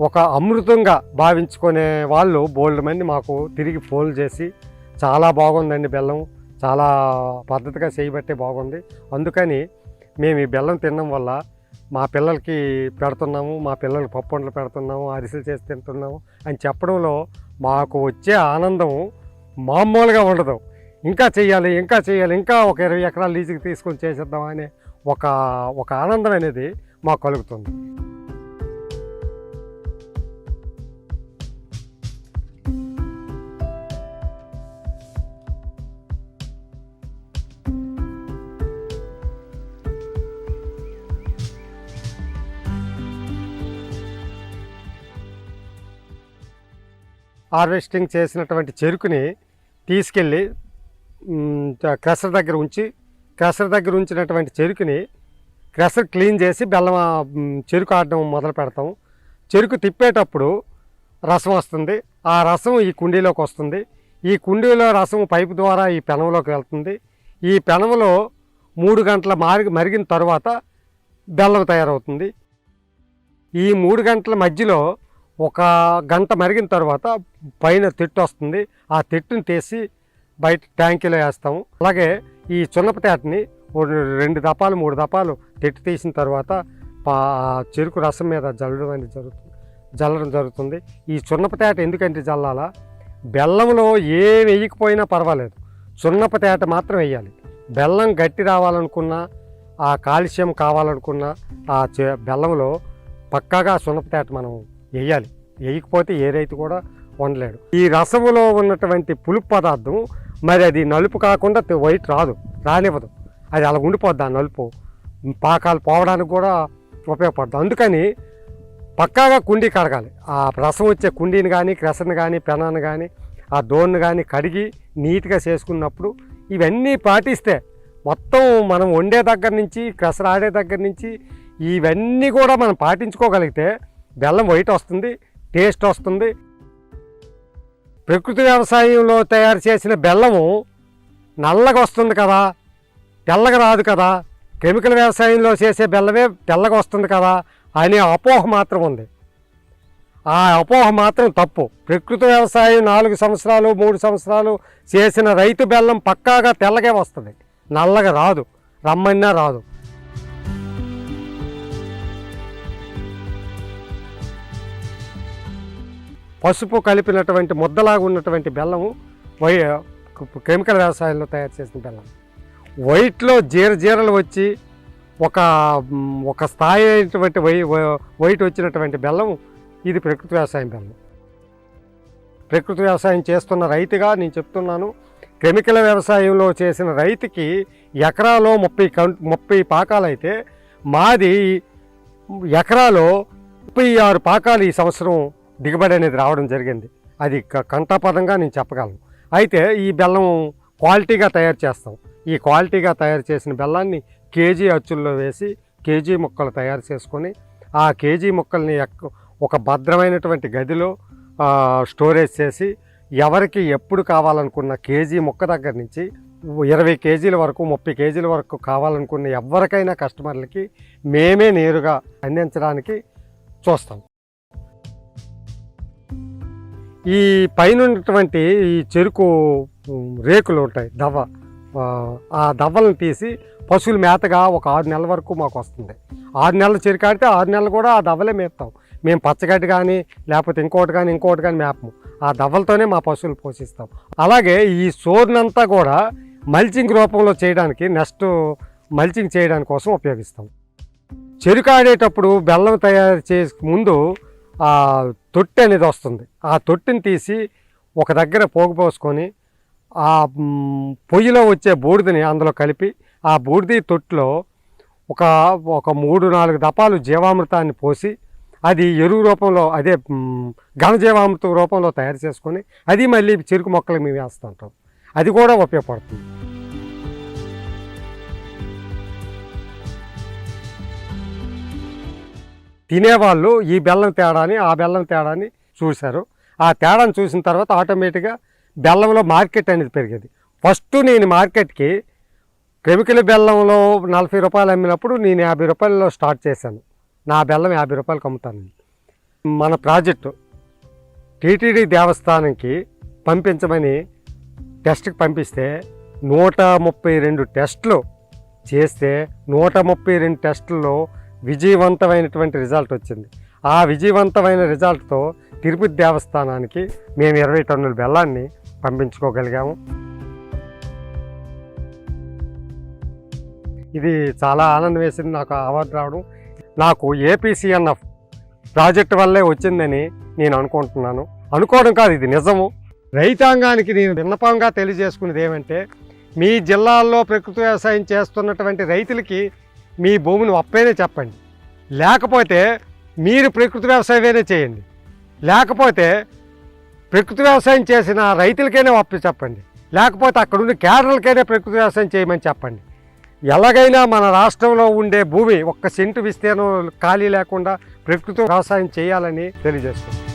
ఒక అమృతంగా భావించుకునే వాళ్ళు బోల్డ్ మంది మాకు తిరిగి ఫోన్ చేసి చాలా బాగుందండి బెల్లం. చాలా పద్ధతిగా చేయబట్టే బాగుంది. అందుకని మేము ఈ బెల్లం తినడం వల్ల మా పిల్లలకి పెడుతున్నాము మా పిల్లలకి పప్పు వంటలు పెడుతున్నాము అరిసెలు చేసి తింటున్నాము అని చెప్పడంలో మాకు వచ్చే ఆనందం మామూలుగా ఉండదు. ఇంకా చేయాలి ఇంకా చేయాలి ఇంకా ఒక ఇరవై ఎకరాలు లీజుకి తీసుకొని చేసేద్దాం అనే ఒక ఒక ఆనందం అనేది మాకు కలుగుతుంది. హార్వెస్టింగ్ చేసినటువంటి చెరుకుని తీసుకెళ్ళి మ్, క్రషర్ దగ్గర ఉంచి క్రషర్ దగ్గర ఉంచినటువంటి చెరుకుని క్రషర్ క్లీన్ చేసి బెల్లం చెరుకు ఆడడం మొదలు పెడతాం. చెరుకు తిప్పేటప్పుడు రసం వస్తుంది. ఆ రసం ఈ కుండీలోకి వస్తుంది. ఈ కుండీలో రసం పైపు ద్వారా ఈ పెనంలోకి వెళ్తుంది. ఈ పెనంలో మూడు గంటల మారి మరిగిన తర్వాత బెల్లం తయారవుతుంది. ఈ మూడు గంటల మధ్యలో ఒక గంట మరిగిన తర్వాత పైన తిట్టు వస్తుంది. ఆ తెట్టుని తీసి బయట ట్యాంకీలో వేస్తాము. అలాగే ఈ చున్నపతేటని రెండు దపాలు మూడు దపాలు తెట్టు తీసిన తర్వాత చెరుకు రసం మీద జల్లడం అనేది జరుగుతుంది. జల్లడం జరుగుతుంది. ఈ చున్నపతేట ఎందుకంటే జల్లాలా? బెల్లంలో ఏం వేయకపోయినా పర్వాలేదు. చున్నపతేట మాత్రం వేయాలి. బెల్లం గట్టి రావాలనుకున్నా ఆ కాల్షియం కావాలనుకున్నా ఆ బెల్లంలో పక్కాగా సున్నపతేట మనం వేయాలి. వేయకపోతే ఏ రైతు కూడా వండలేడు. ఈ రసములో ఉన్నటువంటి పులుపు పదార్థం మరి అది నలుపు కాకుండా వైట్ రాదు రానివ్వదు. అది అలా ఉండిపోద్ది ఆ నలుపు. పాకాలు పోవడానికి కూడా ఉపయోగపడుతుంది అందుకని పక్కాగా కుండీ కడగాలి. ఆ రసం వచ్చే కుండీని కానీ క్రెసన్ కానీ పెనాన్ని కానీ ఆ దోన్ను కానీ కడిగి నీట్గా చేసుకున్నప్పుడు ఇవన్నీ పాటిస్తే మొత్తం మనం వండే దగ్గర నుంచి క్రెసర్ ఆడే దగ్గర నుంచి ఇవన్నీ కూడా మనం పాటించుకోగలిగితే బెల్లం వైట్ వస్తుంది టేస్ట్ వస్తుంది. ప్రకృతి వ్యవసాయంలో తయారు చేసిన బెల్లము నల్లగా వస్తుంది కదా తెల్లగా రాదు కదా. కెమికల్ వ్యవసాయంలో చేసే బెల్లమే తెల్లగా వస్తుంది కదా అనే అపోహ మాత్రం ఉంది. ఆ అపోహ మాత్రం తప్పు. ప్రకృతి వ్యవసాయం నాలుగు సంవత్సరాలు మూడు సంవత్సరాలు చేసిన రైతు బెల్లం పక్కాగా తెల్లగే వస్తుంది. నల్లగా రాదు రమ్మన్నా రాదు. పసుపు కలిపినటువంటి ముద్దలాగా ఉన్నటువంటి బెల్లము వై కెమికల్ వ్యవసాయంలో తయారు చేసిన బెల్లం. వైట్లో జీర జీరలు వచ్చి ఒక ఒక స్థాయి అయినటువంటి వై వైట్ వచ్చినటువంటి బెల్లం ఇది ప్రకృతి వ్యవసాయం బెల్లం ప్రకృతి వ్యవసాయం చేస్తున్న రైతుగా నేను చెప్తున్నాను కెమికల్ వ్యవసాయంలో చేసిన రైతుకి ఎకరాలో ముప్పై కం ముప్పై పాకాలైతే మాది ఎకరాలో ముప్పై ఆరు పాకాలు ఈ సంవత్సరం దిగుబడి అనేది రావడం జరిగింది. అది క- కంఠాపదంగా నేను చెప్పగలను. అయితే ఈ బెల్లం క్వాలిటీగా తయారు చేస్తాం. ఈ క్వాలిటీగా తయారు చేసిన బెల్లాన్ని కేజీ అచ్చుల్లో వేసి కేజీ ముక్కలు తయారు చేసుకొని ఆ కేజీ ముక్కల్ని ఒక భద్రమైనటువంటి గదిలో స్టోరేజ్ చేసి ఎవరికి ఎప్పుడు కావాలనుకున్న కేజీ ముక్క దగ్గర నుంచి ఇరవై కేజీల వరకు ముప్పై కేజీల వరకు కావాలనుకున్న ఎవరికైనా కస్టమర్లకి మేమే నేరుగా అందించడానికి చూస్తాం. ఈ పైన ఉన్నటువంటి ఈ చెరుకు రేకులు ఉంటాయి దవ్వ. ఆ, ఆ దవ్వలను తీసి పశువుల మేతగా ఒక ఆరు నెలల వరకు మాకు వస్తుంది. ఆరు నెలలు చెరుకు ఆడితే ఆరు నెలలు కూడా ఆ దవ్వలే మేపుతాం. మేము పచ్చగడ్డి కానీ లేకపోతే ఇంకోటి కానీ ఇంకోటి కానీ మేపము. ఆ దవ్వలతోనే మా పశువులు పోషిస్తాం. అలాగే ఈ సోర్నంతా కూడా మల్చింగ్ రూపంలో చేయడానికి నెక్స్ట్ మల్చింగ్ చేయడానికి కోసం ఉపయోగిస్తాం. చెరుకు ఆడేటప్పుడు బెల్లం తయారు చేసే ముందు ఆ తొట్టి అనేది వస్తుంది. ఆ తొట్టిని తీసి ఒక దగ్గర పోగు పోసుకొని ఆ పొయ్యిలో వచ్చే బూడిదని అందులో కలిపి ఆ బూడిది తొట్టిలో ఒక ఒక మూడు నాలుగు దపాలు జీవామృతాన్ని పోసి అది ఎరువు రూపంలో అదే ఘనజీవామృతం రూపంలో తయారు చేసుకొని అది మళ్ళీ చెరుకు మొక్కలకు మేము వేస్తుంటాం అది కూడా ఉపయోగపడుతుంది. తినేవాళ్ళు ఈ బెల్లం తేడాని ఆ బెల్లం తేడాని చూశారు. ఆ తేడాను చూసిన తర్వాత ఆటోమేటిక్గా బెల్లంలో మార్కెట్ అనేది పెరిగేది. ఫస్ట్ నేను మార్కెట్కి కెమికల్ బెల్లంలో నలభై రూపాయలు అమ్మినప్పుడు నేను యాభై రూపాయలలో స్టార్ట్ చేశాను. నా బెల్లం యాభై రూపాయలకు అమ్ముతాను మన ప్రాజెక్టు టీటీడీ దేవస్థానంకి పంపించమని టెస్ట్కి పంపిస్తే నూట ముప్పై రెండు టెస్టులు చేస్తే నూట ముప్పై రెండు టెస్టుల్లో విజయవంతమైనటువంటి రిజల్ట్ వచ్చింది. ఆ విజయవంతమైన రిజల్ట్తో తిరుపతి దేవస్థానానికి మేము ఇరవై టన్నుల బెల్లాన్ని పంపించుకోగలిగాము. ఇది చాలా ఆనందం వేసింది. నాకు అవార్డు రావడం నాకు ఏపీసీఎన్ఎఫ్ ప్రాజెక్ట్ వల్లే వచ్చిందని నేను అనుకుంటున్నాను. అనుకోవడం కాదు ఇది నిజము. రైతాంగానికి నేను విన్నపంగా తెలియజేసుకునేది ఏమంటే మీ జిల్లాల్లో ప్రకృతి వ్యవసాయం చేస్తున్నటువంటి రైతులకి మీ భూమిని అప్పైనా చెప్పండి. లేకపోతే మీరు ప్రకృతి వ్యవసాయమైనా చేయండి. లేకపోతే ప్రకృతి వ్యవసాయం చేసిన రైతులకైనా అప్పు చెప్పండి. లేకపోతే అక్కడున్న కేరళకైనా ప్రకృతి వ్యవసాయం చేయమని చెప్పండి. ఎలాగైనా మన రాష్ట్రంలో ఉండే భూమి ఒక్క సెంటు విస్తీర్ణం ఖాళీ లేకుండా ప్రకృతి వ్యవసాయం చేయాలని తెలియజేస్తుంది